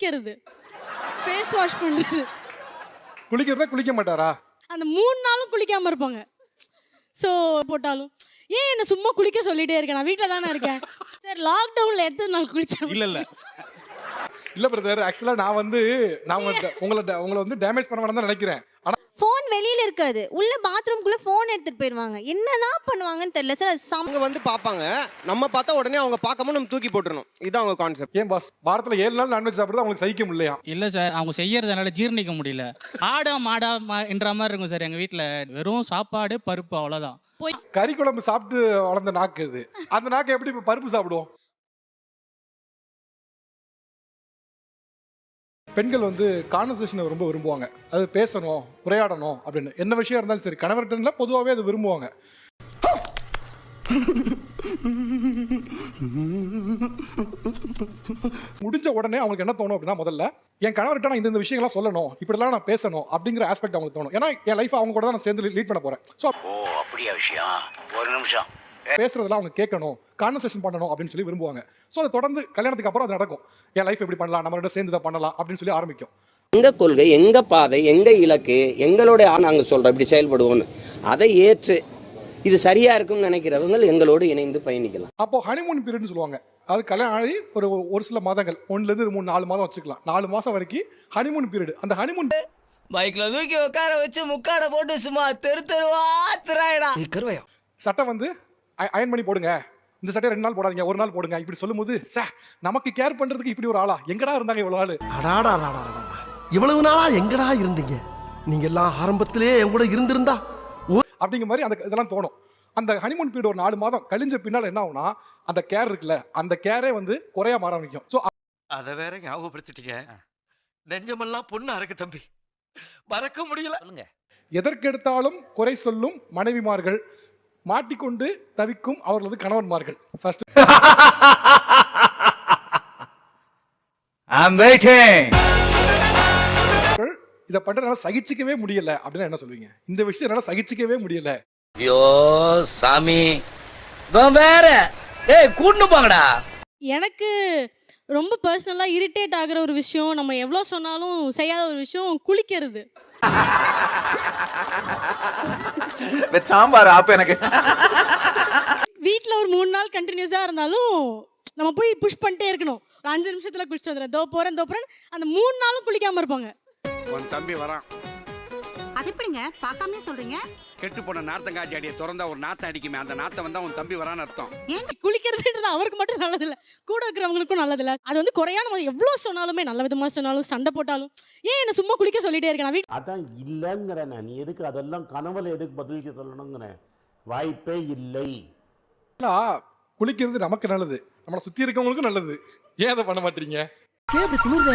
குளிக்கிறது. Face wash பண்றது. குளிக்கிறதா குளிக்க மாட்டாரா? அந்த மூணு நாளும் குளிக்காம இருப்பாங்க. ஸோ போட்டாலும் ஏன் என்ன சும்மா குளிக்க சொல்லிட்டே இருக்கேன் நான் வீட்டில் தானே இருக்கேன். சார் லாக்டவுனில் எத்தனை நாள் குளிச்சேன் இல்ல இல்ல. இல்ல பிரதர் ஆக்சுவலா நான் வந்து நான் உங்களை உங்களை வந்து டேமேஜ் பண்ண தான் நினைக்கிறேன். ஆனா ஃபோன் வெளியில இருக்காது. உள்ள பாத்ரூம்குள்ள ஃபோன் எடுத்துட்டு போயிருவாங்க. என்னதான் பண்ணுவாங்கன்னு தெரியல. சார் அவங்க வந்து பார்ப்பாங்க. நம்ம பார்த்தா உடனே அவங்க பார்க்காம நம்ம தூக்கி போட்டுறணும். இதுதான் அவங்க கான்செப்ட் ஏன் பாஸ் வாரத்துல ஏழு நாள் நான்வெஜ் சாப்பிடுறது அவங்களுக்கு சகிக்க முடியலையா? இல்ல சார் அவங்க செய்யறதுனால ஜீரணிக்க முடியல. ஆடா மாடா மா- என்ற மாதிரி இருக்கும் சார் எங்க வீட்ல. வெறும் சாப்பாடு பருப்பு அவ்வளவுதான். கறி குழம்பு சாப்பிட்டு வளர்ந்த நாக்கு இது. அந்த நாக்கு எப்படி இப்ப பருப்பு சாப்பிடுவோம்? பெண்கள் வந்து கான்வர்சேஷனை ரொம்ப விரும்புவாங்க. அது பேசணும் உரையாடணும் அப்படின்னு. என்ன விஷயம் இருந்தாலும் சரி கணவர்கிட்ட இல்லை பொதுவாகவே அது விரும்புவாங்க. முடிஞ்ச உடனே அவங்களுக்கு என்ன தோணும் அப்படின்னா முதல்ல என் கணவர்கிட்ட நான் இந்த விஷயங்கள்லாம் சொல்லணும். இப்படிலாம் நான் பேசணும். அப்படிங்கிற ஆஸ்பெக்ட் அவங்களுக்கு தோணும். ஏன்னா என் லைஃப் அவங்க கூட தான் நான் சேர்ந்து லீட் பண்ண போறேன். ஸோ அப்படியா விஷயம். ஒரு நிமிஷம். பேசுறதெல்லாம் அவங்க கேட்கணும் கான்வர்சேஷன் பண்ணணும் அப்படின்னு சொல்லி விரும்புவாங்க. ஸோ அது தொடர்ந்து கல்யாணத்துக்கு அப்புறம் அது நடக்கும். என் லைஃப் எப்படி பண்ணலாம்? நம்ம ரெண்டு சேர்ந்து பண்ணலாம் அப்படின்னு சொல்லி ஆரம்பிக்கும். எங்க கொள்கை எங்க பாதை எங்க இலக்கு எங்களுடைய ஆ- நாங்க சொல்றோம் இப்படி செயல்படுவோம்னு. அதை ஏற்று இது சரியா இருக்கும்னு நினைக்கிறவங்க எங்களோடு இணைந்து பயணிக்கலாம். அப்போ ஹனிமூன் பீரியட்னு சொல்லுவாங்க. அது கல்யாணம் ஆகி ஒரு ஒரு சில மாதங்கள் ஒன்றுலேருந்து மூணு நாலு மாதம் வச்சுக்கலாம். நாலு மாதம் வரைக்கும் ஹனிமூன் பீரியட் அந்த ஹனிமூன் பைக்ல தூக்கி உட்கார வச்சு முக்காட போட்டு சும்மா தெரு தெருவா திராயடா. சட்டை வந்து அயன் பண்ணி போடுங்க. இந்த சட்டையை ரெண்டு நாள் போடாதீங்க ஒரு நாள் போடுங்க. இப்படி சொல்லும்போது சே நமக்கு கேர் பண்றதுக்கு இப்படி ஒரு ஆளா? எங்கடா இருந்தாங்க இவ்வளவு நாள் அடாடா அடாடா, அடாடா. இவ்வளவு நாளா எங்கடா இருந்தீங்க? நீங்க எல்லாம் ஆரம்பத்திலே என் கூட இருந்திருந்தா அப்படிங்கிற மாதிரி அந்த இதெல்லாம் தோணும். அந்த ஹனிமூன் பீரியட் ஒரு நாலு மாதம் கழிஞ்ச பின்னால் என்ன ஆகும்னா அந்த கேர் இருக்குல்ல அந்த கேரே வந்து குறைய மாற ஆரம்பிக்கும். ஸோ அத வேற ஞாபகப்படுத்திட்டீங்க. நெஞ்சமெல்லாம் பொண்ணு அறக்கு தம்பி. மறக்க முடியல. சொல்லுங்க. எதற்கெடுத்தாலும் குறை சொல்லும் மனைவிமார்கள். மாட்டிக்கொண்டு தவிக்கும் அவர்களது கணவன்மார்கள். ஃபர்ஸ்ட் ஐம் வெயிட்டிங் இதை பண்றதுனால சகிச்சிக்கவே முடியல. அப்படின்னா என்ன சொல்லுவீங்க இந்த விஷயம் என்னால சகிச்சிக்கவே முடியல. ஐயோ சாமி. வேற. ஏய் கூட்டு போங்கடா. எனக்கு ரொம்ப பர்சனலாக இரிட்டேட் ஆகுற ஒரு விஷயம் நம்ம எவ்வளோ சொன்னாலும் செய்யாத ஒரு விஷயம் குளிக்கிறது. சாம்பார் ஆப்ப எனக்கு. வீட்டில் ஒரு மூணு நாள் கண்டினியூஸாக இருந்தாலும் நம்ம போய் புஷ் பண்ணிட்டே இருக்கணும். ஒரு அஞ்சு நிமிஷத்தில் குளிச்சுட்டு வந்துடுறேன். தோ போகிறேன் தோ போகிறேன் அந்த மூணு நாளும் குளிக்காமல் இருப்பாங்க. உன் தம்பி வரான். அது எப்படிங்க? பார்க்காம சொல்றீங்க? கெட்டு போன நாத்தங்காய் அடியை திறந்தா ஒரு நாத்தம் அடிக்குமே அந்த நாத்தம் வந்தா உன் தம்பி வரான்னு அர்த்தம். குளிக்கிறதுன்றது அவருக்கு மட்டும் நல்லதில்ல. கூட இருக்கிறவங்களுக்கும் நல்லதில்ல. அது வந்து குறையா நம்ம எவ்வளோ சொன்னாலுமே நல்ல விதமாக சொன்னாலும் சண்டை போட்டாலும் ஏன் என்ன சும்மா குளிக்க சொல்லிட்டே இருக்கேன்? நான் வீட் அதான் இல்லைங்கிறேன் நீ எதுக்கு அதெல்லாம் கனவுல எதுக்கு பதிலுக்கு சொல்லணுங்கிறேன் வாய்ப்பே இல்லை. இல்ல, குளிக்கிறது நமக்கு நல்லது. நம்மளை சுத்தி இருக்கவங்களுக்கும் நல்லது. ஏன் அதை பண்ண மாட்டீங்க? ஏன் குளிர்ற?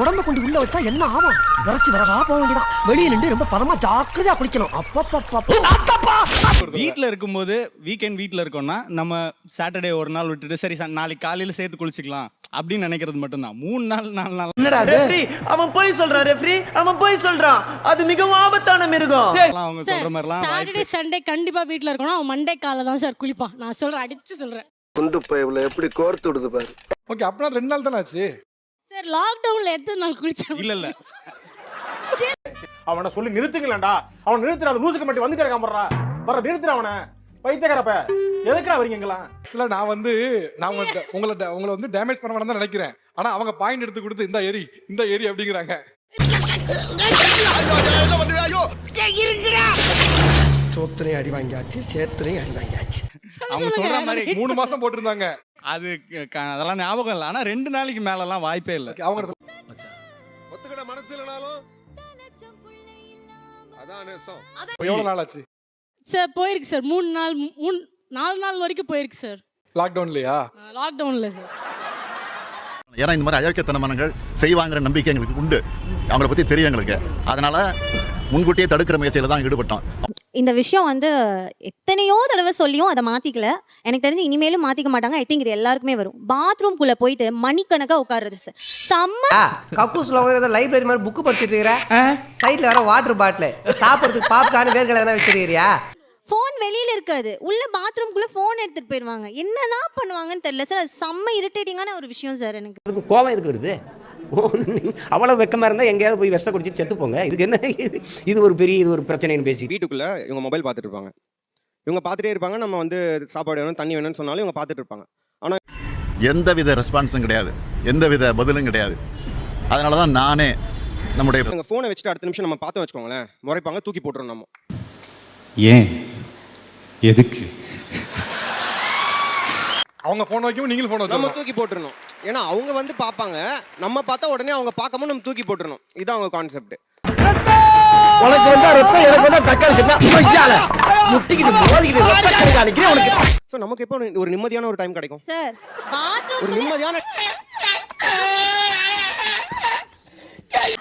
உடம்ப கொண்டு உள்ள வச்சா என்ன ஆகும்? விரைச்சு வரவா போக வேண்டியதான் வெளியே நின்று ரொம்ப பதமா ஜாக்கிரதையா குளிக்கணும். அப்பப்பப்பா வீட்ல இருக்கும்போது வீக்கெண்ட் வீட்ல இருக்கோம்னா நம்ம சாட்டர்டே ஒரு நாள் விட்டுட்டு சரி நாளைக்கு காலையில சேர்த்து குளிச்சுக்கலாம். அப்படின்னு நினைக்கிறது மட்டும்தான். மூணு நாள் நாலு நாள். என்னடா ரெஃப்ரி அவன் போய் சொல்றான் ரெஃப்ரி அவன் போய் சொல்றான். அது மிகவும் ஆபத்தான மிருகம். அவங்க சொல்ற மாதிரிலாம் சாட்டர்டே சண்டே கண்டிப்பாக வீட்டில் இருக்கணும். அவன் மண்டே காலை தான் சார் குளிப்பான். நான் சொல்கிறேன் அடிச்சு சொல்கிறேன் குண்டு பைப்ல எப்படி கோர்த்து விடுது பாரு. ஓகே அப்படின்னா ரெண்டு நாள் தானே ஆச்சு? சார் லாக்டவுனில் எத்தனை நாள் குளிச்சேன் இல்ல இல்ல. அவனை சொல்லி நிறுத்துங்களேன்டா அவன் நிறுத்துற அந்த லூசுக்கு மட்டும் வந்துட்டே இருக்கான் போடுறா. வர நிறுத்துற அவனை. பைத்தியக்காரப்ப. எதுக்குடா வரீங்க எங்கெல்லாம் ஆக்சுவலா நான் வந்து நான் உங்களை உங்களை உங்களை வந்து டேமேஜ் பண்ண வேணாம் தான் நினைக்கிறேன். ஆனா அவங்க பாயிண்ட் எடுத்து கொடுத்து இந்த ஏரி இந்த ஏரி அப்படிங்கிறாங்க. சோத்திரையும் அடி வாங்கியாச்சு சேத்திரையும் அடி வாங்கியாச்சு. அவங்க சொல்ற மாதிரி மூணு மாசம் போட்டிருந்தாங்க. அது க- அதெல்லாம் ஞாபகம் இல்லை. ஆனா ரெண்டு நாளைக்கு மேலலாம் வாய்ப்பே இல்லை. அவங்க ஒத்துக்கிட மனசு இல்லனாலும் அதான் நேசம். எவ்வளவு நாள் ஆச்சு சார் போயிருக்கு சார். மூணு நாள் மூணு நாலு நாள் வரைக்கும் போயிருக்கு சார். லாக்டவுன்லயா லாக்டவுனில் சார். ஏன்னா இந்த மாதிரி அயோக்கியத்தனமானங்கள் செய்வாங்கிற நம்பிக்கை எங்களுக்கு உண்டு. அவங்கள பத்தி தெரியும் எங்களுக்கு. அதனால முன்கூட்டியே தடுக்கிற முயற்சியில தான் ஈடுபட்டோம். இந்த விஷயம் வந்து எத்தனையோ தடவை சொல்லியும் அதை மாத்திக்கல. எனக்கு தெரிஞ்சு இனிமேலும் மாத்திக்க மாட்டாங்க. ஐ திங்க் இது எல்லாருக்குமே வரும். பாத்ரூம் குள்ள போயிட்டு மணிக்கணக்கா உட்காருறது சார் செம்ம கக்கூஸ்ல உட்கார்ந்து லைப்ரரி மாதிரி புக் படிச்சிட்டு இருக்கிற சைடுல வர வாட்டர் பாட்டில் சாப்பிடுறதுக்கு பாப்கார்ன் வேர்க்கடலை எதனா வச்சிருக்கிறியா? ஃபோன் வெளியில இருக்காது. உள்ள பாத்ரூம்குள்ள ஃபோன் எடுத்துட்டு போயிருவாங்க. என்னதான் பண்ணுவாங்கன்னு தெரியல சார் அது செம்ம இரிட்டேட்டிங்கான ஒரு விஷயம் சார் எனக்கு. அதுக்கு கோவம் எதுக்கு வருது? அவ்வளோ வெக்கமாக இருந்தால் எங்கேயாவது போய் விஷத்தை குடிச்சிட்டு செத்து போங்க. இதுக்கு என்ன? இது இது ஒரு பெரிய இது ஒரு பிரச்சனைன்னு பேசி வீட்டுக்குள்ள இவங்க மொபைல் பார்த்துட்டு இருப்பாங்க. இவங்க பார்த்துட்டே இருப்பாங்க. நம்ம வந்து சாப்பாடு வேணும் தண்ணி வேணும்னு சொன்னாலும் இவங்க பார்த்துட்டு இருப்பாங்க. எந்தவித ரெஸ்பான்ஸும் கிடையாது. எந்தவித பதிலும் கிடையாது. அதனால தான் நானே நம்முடைய இவங்க ஃபோனை வச்சுட்டு அடுத்த நிமிஷம் நம்ம பார்த்தோம் வச்சுக்கோங்களேன். முறைப்பாங்க தூக்கி போட்டுரும் நம்ம. ஏன்? எதுக்கு? அவங்க ஃபோன் வைக்கும் நீங்களும் ஃபோன் நம்ம வச்சு தூக்கி போட்டுறணும். ஏன்னா அவங்க வந்து பார்ப்பாங்க. நம்ம பார்த்தா உடனே அவங்க பார்க்காம நம்ம தூக்கி போட்டுறணும். இதுதான் அவங்க கான்செப்ட் உனக்கு வந்தா ரத்தம் எனக்கு வந்தா தக்காளி சட்னா முட்டிக்கிட்டு மோதிக்கிட்டு ரத்தம் கண்காணிக்கிறேன் உனக்கு. ஸோ நமக்கு எப்போ ஒரு- ஒரு நிம்மதியான ஒரு டைம் கிடைக்கும்? சார் ஒரு பாத்ரூம் நிம்மதியான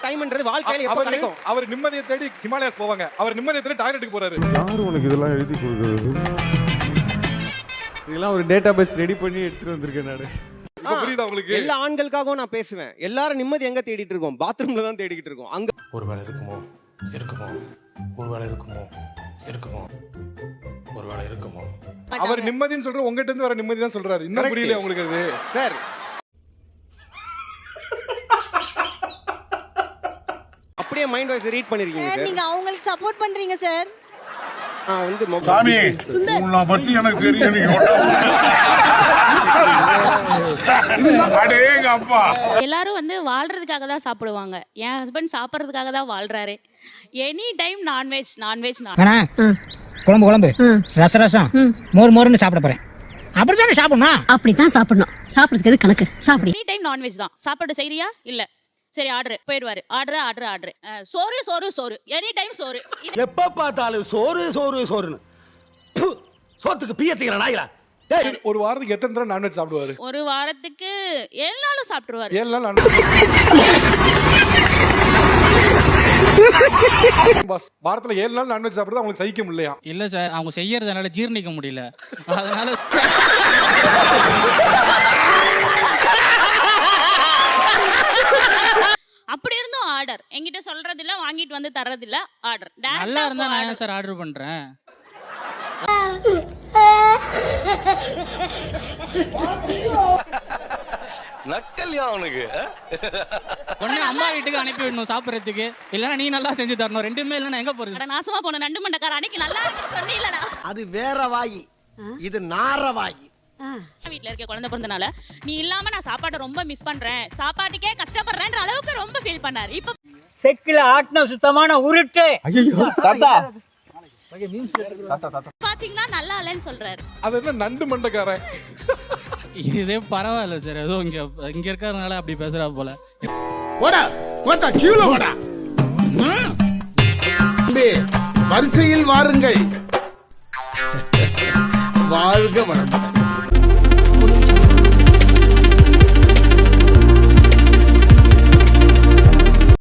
டைம்ன்றது வாழ்க்கையில எப்போ அவர் கிடைக்கும்? அவர் நிம்மதியை தேடி ஹிமாலயாஸ் போவாங்க. அவர் நிம்மதியை தேடி டாய்லெட்டுக்கு போறாரு. யார் உனக்கு இதெல்லாம் எழுதி கொடுக்குறது? இதெல்லாம் ஒரு டேட்டா பேஸ் ரெடி பண்ணி எடுத்துட்டு வந்திருக்கேன் நான். புரியுதா உங்களுக்கு? எல்லா ஆண்களுக்காகவும் நான் பேசுவேன். எல்லாரும் நிம்மதி எங்க தேடிட்டு இருக்கோம்? பாத்ரூம்ல தான் தேடிக்கிட்டு இருக்கோம். அங்க ஒருவேளை இருக்குமோ? இருக்குமோ? ஒருவேளை இருக்குமோ? இருக்குமோ? ஒருவேளை இருக்குமோ? அவர் நிம்மதின்னு சொல்ற உங்ககிட்ட இருந்து வர நிம்மதி தான் சொல்றாரு. இன்னும். புரியல உங்களுக்கு அது? சார். அப்படியே மைண்ட் வாய்ஸ் ரீட் பண்ணிருக்கீங்க சார். நீங்க அவங்களுக்கு சப்போர்ட் பண்றீங்க சார். வந்து சாமி உன்னை பத்தி எனக்கு தெரியும் எல்லாரும் வந்து வாழ்றதுக்காக தான் சாப்பிடுவாங்க. என் ஹஸ்பண்ட் சாப்பிட்றதுக்காக தான் வாழ்றாரு. Any time non veg non veg நான். குழம்பு குழம்பு. ரச ரசம். மோர் மோர்னு சாப்பிட போறேன். அப்படித்தானே சாப்பிடணும்? அப்படித்தான் சாப்பிடணும். சாப்பிட்றதுக்கு கணக்கு? சாப்பிடு. எனி டைம் நான்வெஜ் தான். சாப்பாடு செய்றியா? இல்ல. சரி ஆர்டர் போயிடுவாரு. ஆர்டர் ஆர்டர் ஆர்டர் சோறு சோறு சோறு. எனி டைம் சோறு எப்ப பார்த்தாலும் சோறு சோறு சோறுன்னு. சோத்துக்கு பீயத்துக்கிற நாய்களா டேய். ஒரு வாரத்துக்கு எத்தனை தடவை நான்வெஜ் சாப்பிடுவாரு? ஒரு வாரத்துக்கு ஏழு நாளும் சாப்பிட்டுருவாரு. ஏழு நாள் நான்வெஜ் பாஸ் வாரத்துல ஏழு நாள் நான்வெஜ் சாப்பிடுறது அவங்களுக்கு சகிக்க முடியலையா? இல்ல சார் அவங்க செய்யறதுனால ஜீரணிக்க முடியல. அதனால அப்படி இருந்தும் ஆர்டர் என்கிட்ட சொல்றது இல்ல வாங்கிட்டு வந்து தர்றது இல்ல ஆர்டர் நல்லா இருந்தா நான் ஏன் சார் ஆர்டர் பண்றேன்? நக்கல்யா அவனுக்கு. உடனே அம்மா வீட்டுக்கு அனுப்பி விடணும் சாப்பிடறதுக்கு. இல்லைன்னா நீ நல்லா செஞ்சு தரணும். ரெண்டுமே இல்லைன்னா எங்க போறது? நாசமா போன நண்டு மண்டக்கார அன்னைக்கு நல்லா இருக்குன்னு சொன்னீங்களடா. அது வேற வாயி. இது நார வாயி. வீட்ல இருக்க குழந்தை பிறந்தனால நீ இல்லாம நான் சாப்பாட்டை ரொம்ப மிஸ் பண்றேன். சாப்பாட்டுக்கே கஷ்டப்படுறேன்ற அளவுக்கு ரொம்ப ஃபீல் பண்ணாரு. இப்ப செக்கில ஆட்டின சுத்தமான உருட்டு. ஐயோ தாத்தா. பாத்தீங்கன்னா நல்லா இல்லைன்னு சொல்றாரு. அது என்ன நண்டு மண்டக்காரன்? இதே பரவாயில்ல சார். ஏதோ இங்க இங்க இருக்கிறதுனால அப்படி பேசுறா போல. போடா போட்டா கீழே போடா வரிசையில் வாருங்கள். வாழ்க வளமுடன்.